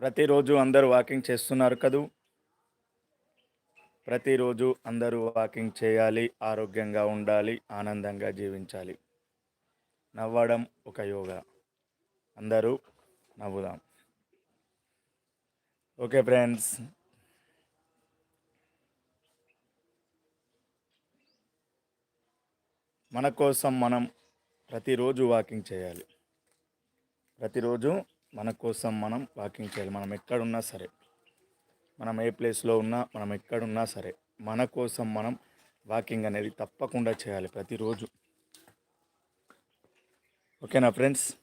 ప్రతిరోజు అందరూ వాకింగ్ చేస్తున్నారు కదూ? ప్రతిరోజు అందరూ వాకింగ్ చేయాలి ఆరోగ్యంగా ఉండాలి ఆనందంగా జీవించాలి. నవ్వడం ఒక యోగా. అందరూ నవ్వుదాం. Okay friends. మన కోసం మనం ప్రతిరోజు వాకింగ్ చేయాలి. ప్రతిరోజు మన కోసం మనం వాకింగ్ చేయాలి. మనం ఎక్కడున్నా సరే. మనం ఏ ప్లేస్లో ఉన్నా మనం ఎక్కడున్నా సరే. మన కోసం మనం వాకింగ్ అనేది తప్పకుండా చేయాలి ప్రతిరోజు. ఓకేనా ఫ్రెండ్స్?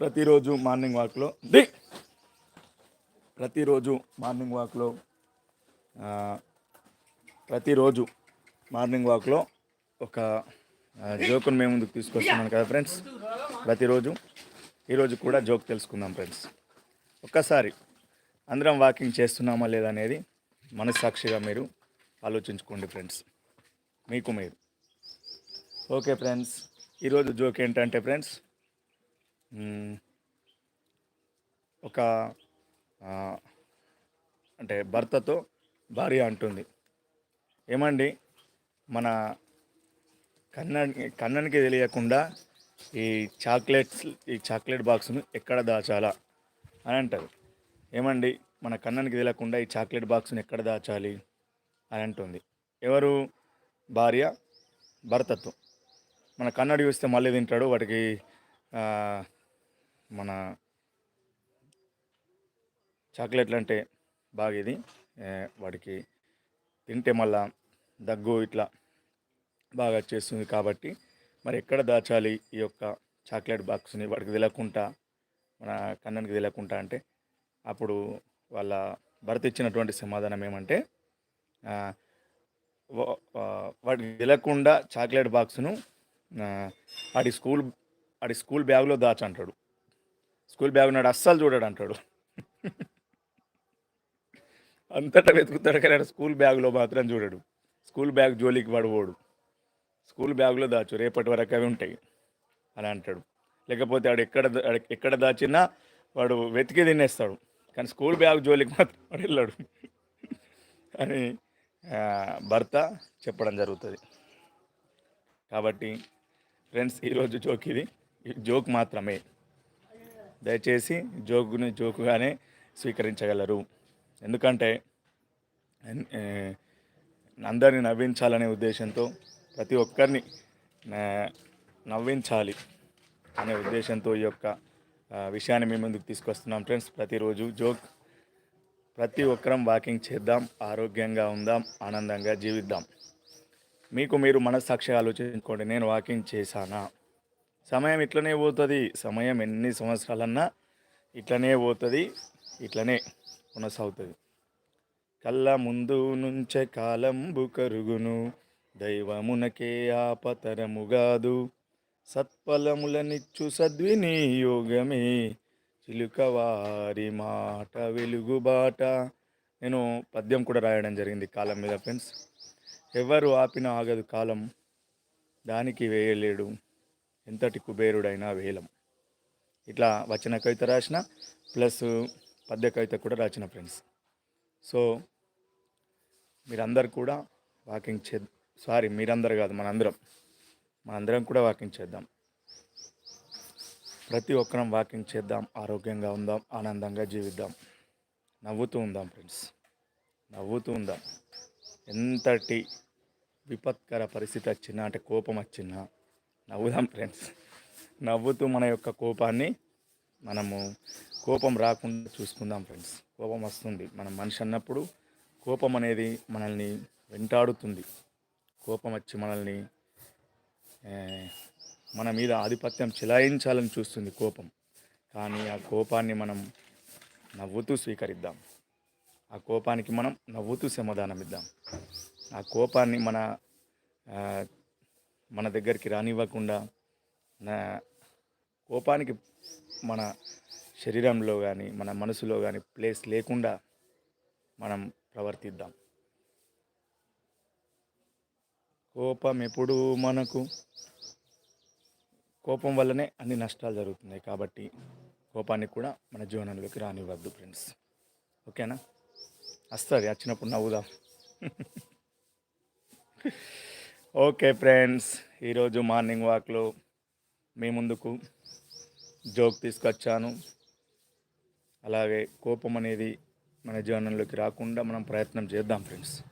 ప్రతిరోజు మార్నింగ్ వాక్లో ది ప్రతిరోజు మార్నింగ్ వాక్లో ప్రతిరోజు మార్నింగ్ వాక్లో ఒక జోకును మేము ముందుకు తీసుకొస్తున్నాను కదా ఫ్రెండ్స్. ప్రతిరోజు ఈరోజు కూడా జోక్ తెలుసుకుందాం ఫ్రెండ్స్. ఒక్కసారి అందరం వాకింగ్ చేస్తున్నామా లేదా అనేది మనస్సాక్షిగా మీరు ఆలోచించుకోండి ఫ్రెండ్స్. మీకు మీరు. ఓకే ఫ్రెండ్స్ ఈరోజు జోక్ ఏంటంటే ఫ్రెండ్స్ ఒక అంటే భర్తతో భార్య అంటుంది. ఏమండి? మన కన్న కన్ననికి తెలియకుండా ఈ చాక్లెట్స్ ఈ చాక్లెట్ బాక్స్ను ఎక్కడ దాచాలా అని అంటారు. ఏమండి? మన కన్ననికి తెలియకుండా ఈ చాక్లెట్ బాక్స్ను ఎక్కడ దాచాలి అని అంటుంది. ఎవరు? భార్య భర్తత్వం. మన కన్నడు చూస్తే మళ్ళీ తింటాడు వాటికి మన చాక్లెట్లు అంటే బాగా ఇది. వాడికి తింటే మళ్ళా దగ్గు ఇట్లా బాగా చేస్తుంది కాబట్టి మరి ఎక్కడ దాచాలి ఈ యొక్క చాక్లెట్ బాక్స్ని వాడికి తెలియకుండా మన కన్ననికి తెలియకుండా అంటే అప్పుడు వాళ్ళ భర్త ఇచ్చినటువంటి సమాధానం ఏమంటే వాడికి తెలియకుండా చాక్లెట్ బాక్స్ను వాడి స్కూల్ వాడి స్కూల్ బ్యాగ్లో దాచు అంటాడు. స్కూల్ బ్యాగ్ నాడు అస్సలు చూడాడు అంటాడు. అంతటా వెతుకుతాడు కానీ స్కూల్ బ్యాగ్లో మాత్రం చూడడు. స్కూల్ బ్యాగ్ జోలికి వాడు పోడు. స్కూల్ బ్యాగ్లో దాచు రేపటి వరకు అవి ఉంటాయి అని అంటాడు. లేకపోతే వాడు ఎక్కడ ఎక్కడ దాచినా వాడు వెతికి తినేస్తాడు. కానీ స్కూల్ బ్యాగ్ జోలికి మాత్రం వాడు వెళ్ళాడు. అని భర్త చెప్పడం జరుగుతుంది. కాబట్టి ఫ్రెండ్స్ ఈరోజు జోక్ ఇది. జోక్ మాత్రమే. దయచేసి జోకుని జోకుగానే స్వీకరించగలరు. ఎందుకంటే అందరిని నవ్వించాలనే ఉద్దేశంతో ప్రతి ఒక్కరిని నవ్వించాలి అనే ఉద్దేశంతో ఈ యొక్క విషయాన్ని మీ ముందుకు తీసుకొస్తున్నాం. ఫ్రెండ్స్ ప్రతిరోజు జోక్ ప్రతి ఒక్కరం వాకింగ్ చేద్దాం ఆరోగ్యంగా ఉందాం ఆనందంగా జీవిద్దాం. మీకు మీరు మనస్సాక్షి ఆలోచించుకోండి నేను వాకింగ్ చేశానా? సమయం ఇట్లనే పోతుంది. సమయం ఎన్ని సంవత్సరాలన్నా ఇట్లనే పోతుంది ఇట్లనే కొనసాగుతుంది. కళ్ళ ముందు నుంచే కాలంబు కరుగును. దైవమునకే ఆపతరముగాదు సత్ఫలములనిచ్చు సద్వినియోగమే చిలుకవారి మాట వెలుగుబాట నేను పద్యం కూడా రాయడం జరిగింది కాలం మీద ఫ్రెండ్స్ ఎవరు ఆపినా ఆగదు కాలం. దానికి వేయలేడు. ఎంతటి కుబేరుడైనా వేలం. ఇట్లా వచన కవిత రాసిన ప్లస్ పద్య కవిత కూడా రాసిన ఫ్రెండ్స్ సో మీరందరు కూడా వాకింగ్ చే సారీ మీరందరు కాదు మనందరం. మనందరం కూడా వాకింగ్ చేద్దాం. ప్రతి ఒక్కరం వాకింగ్ చేద్దాం ఆరోగ్యంగా ఉందాం ఆనందంగా జీవిద్దాం. నవ్వుతూ ఉందాం ఫ్రెండ్స్. నవ్వుతూ ఉందాం. ఎంతటి విపత్కర పరిస్థితి వచ్చినా అంటే కోపం వచ్చినా నవ్వుదాం ఫ్రెండ్స్. నవ్వుతూ మన యొక్క కోపాన్ని మనము కోపం రాకుండా చూసుకుందాం ఫ్రెండ్స్. కోపం వస్తుంది. మనం మనిషి అన్నప్పుడు కోపం అనేది మనల్ని వెంటాడుతుంది. కోపం వచ్చి మనల్ని మన మీద ఆధిపత్యం చెలాయించాలని చూస్తుంది కోపం. కానీ ఆ కోపాన్ని మనం నవ్వుతూ స్వీకరిద్దాం. ఆ కోపానికి మనం నవ్వుతూ సమాధానం ఇద్దాం. ఆ కోపాన్ని మన మన దగ్గరికి రానివ్వకుండా నా కోపానికి మన శరీరంలో కానీ మన మనసులో కానీ ప్లేస్ లేకుండా మనం ప్రవర్తిద్దాం. కోపం ఎప్పుడు మనకు కోపం వల్లనే అన్ని నష్టాలు జరుగుతున్నాయి కాబట్టి కోపానికి కూడా మన జీవనంలోకి రానివ్వద్దు ఫ్రెండ్స్. ఓకేనా? వస్తుంది వచ్చినప్పుడు నవ్వుదాం. ఓకే ఫ్రెండ్స్ ఈరోజు మార్నింగ్ వాక్లో మీ ముందుకు జోక్ తీసుకొచ్చాను. అలాగే కోపం అనేది మన జీవనంలోకి రాకుండా మనం ప్రయత్నం చేద్దాం ఫ్రెండ్స్.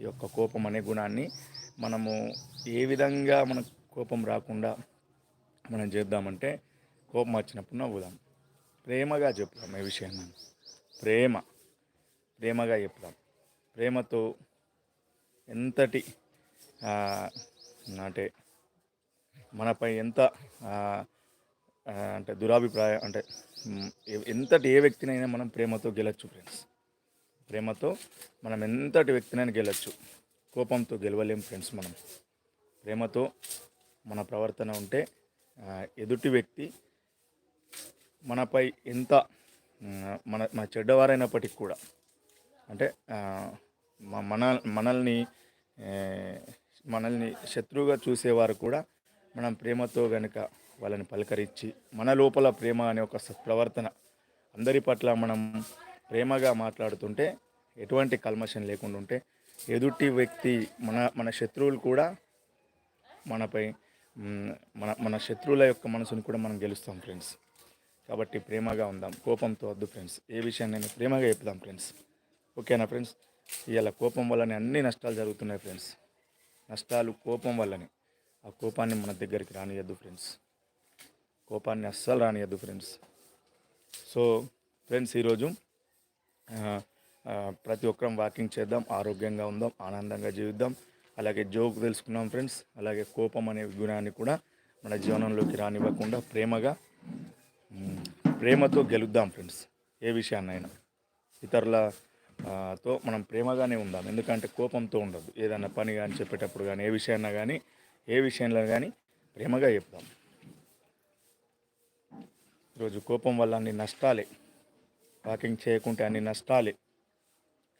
ఈ యొక్క కోపం అనే గుణాన్ని మనము ఏ విధంగా మన కోపం రాకుండా మనం చేద్దామంటే కోపం వచ్చినప్పుడు నవ్వుదాం. ప్రేమగా చెప్తాం ఈ విషయాన్ని. ప్రేమ. ప్రేమగా చెప్దాం. ప్రేమతో ఎంతటి అంటే మనపై ఎంత అంటే దురాభిప్రాయం అంటే ఎంతటి ఏ వ్యక్తినైనా మనం ప్రేమతో గెలచ్చు ఫ్రెండ్స్ ప్రేమతో మనం ఎంతటి వ్యక్తినైనా గెలచ్చు. కోపంతో గెలవలేం ఫ్రెండ్స్ మనం. ప్రేమతో మన ప్రవర్తన ఉంటే ఎదుటి వ్యక్తి మనపై ఎంత మన మన చెడ్డవారైనప్పటికీ కూడా అంటే మన మనల్ని మనల్ని శత్రువుగా చూసేవారు కూడా మనం ప్రేమతో కనుక వాళ్ళని పలకరించి మన లోపల ప్రేమ అనే ఒక సత్ప్రవర్తన అందరి పట్ల మనం ప్రేమగా మాట్లాడుతుంటే ఎటువంటి కల్మషం లేకుండా ఉంటే ఎదుటి వ్యక్తి మన మన శత్రువులు కూడా మనపై మన మన శత్రువుల యొక్క మనసుని కూడా మనం గెలుస్తాం ఫ్రెండ్స్. కాబట్టి ప్రేమగా ఉందాం కోపంతో వద్దు ఫ్రెండ్స్. ఏ విషయాన్ని ప్రేమగా చెప్దాం ఫ్రెండ్స్. ఓకేనా ఫ్రెండ్స్? ఇవాళ కోపం వల్లనే అన్ని నష్టాలు జరుగుతున్నాయి ఫ్రెండ్స్. నష్టాలు కోపం వల్లనే. ఆ కోపాన్ని మన దగ్గరికి రానియద్దు ఫ్రెండ్స్. కోపాన్ని అస్సలు రానియద్దు ఫ్రెండ్స్. సో ఫ్రెండ్స్ ఈరోజు ప్రతి ఒక్కరం వాకింగ్ చేద్దాం ఆరోగ్యంగా ఉందాం ఆనందంగా జీవిద్దాం. అలాగే జోక్ తెలుసుకున్నాం ఫ్రెండ్స్. అలాగే కోపం అనే గుణాన్ని కూడా మన జీవనంలోకి రానివ్వకుండా ప్రేమగా ప్రేమతో గెలుద్దాం ఫ్రెండ్స్. ఏ విషయాన్నైనా. ఇతరులతో మనం ప్రేమగానే ఉందాం. ఎందుకంటే కోపంతో ఉండదు. ఏదైనా పని కానీ చెప్పేటప్పుడు కానీ ఏ విషయాన్నా కానీ ఏ విషయంలో కానీ ప్రేమగా చెప్దాం. ఈరోజు కోపం వల్ల అన్ని నష్టాలే. వాకింగ్ చేయకుంటే అన్ని నష్టాలే.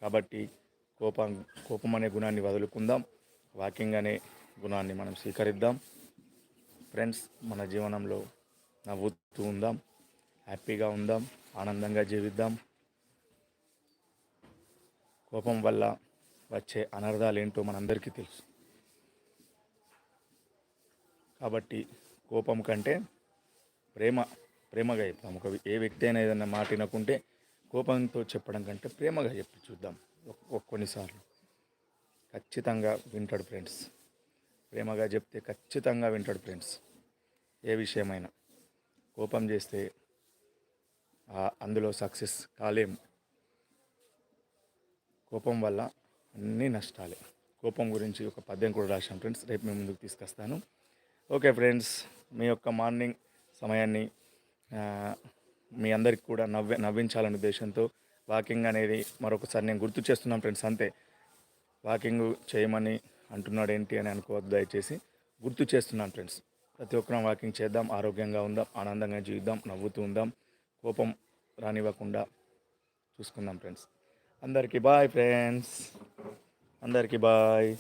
కాబట్టి కోపం కోపం అనే గుణాన్ని వదులుకుందాం. వాకింగ్ అనే గుణాన్ని మనం స్వీకరిద్దాం. ఫ్రెండ్స్ మన జీవనంలో నవ్వుతూ ఉందాం. హ్యాపీగా ఉందాం. ఆనందంగా జీవిద్దాం. కోపం వల్ల వచ్చే అనర్థాలు ఏంటో మనందరికీ తెలుసు. కాబట్టి కోపం కంటే ప్రేమ ప్రేమగా చెప్తాం. ఒక ఏ వ్యక్తి అయినా ఏదైనా మాట వినకుంటే కోపంతో చెప్పడం కంటే ప్రేమగా చెప్పి చూద్దాం. కొన్నిసార్లు. ఖచ్చితంగా వింటాడు ఫ్రెండ్స్. ప్రేమగా చెప్తే ఖచ్చితంగా వింటాడు ఫ్రెండ్స్. ఏ విషయమైనా. కోపం చేస్తే అందులో సక్సెస్ కాలేం. కోపం వల్ల అన్నీ నష్టాలే. కోపం గురించి ఒక పద్యం కూడా రాశాను ఫ్రెండ్స్. రేపు మేము ముందుకు తీసుకొస్తాను. ఓకే ఫ్రెండ్స్ మీ యొక్క మార్నింగ్ సమయాన్ని మీ అందరికి కూడా నవ్వే నవ్వించాలనే ఉద్దేశంతో వాకింగ్ అనేది మరొకసారి నేను గుర్తు చేస్తున్నాను ఫ్రెండ్స్ అంతే. వాకింగ్ చేయమని అంటున్నాడు ఏంటి అని అనుకోవద్దు దయచేసి. గుర్తు చేస్తున్నాను ఫ్రెండ్స్ ప్రతి ఒక్కరం వాకింగ్ చేద్దాం ఆరోగ్యంగా ఉందాం ఆనందంగా జీవిద్దాం నవ్వుతూ ఉందాం కోపం రానివ్వకుండా చూసుకుందాం ఫ్రెండ్స్. అందరికీ బాయ్ ఫ్రెండ్స్. అందరికీ బాయ్.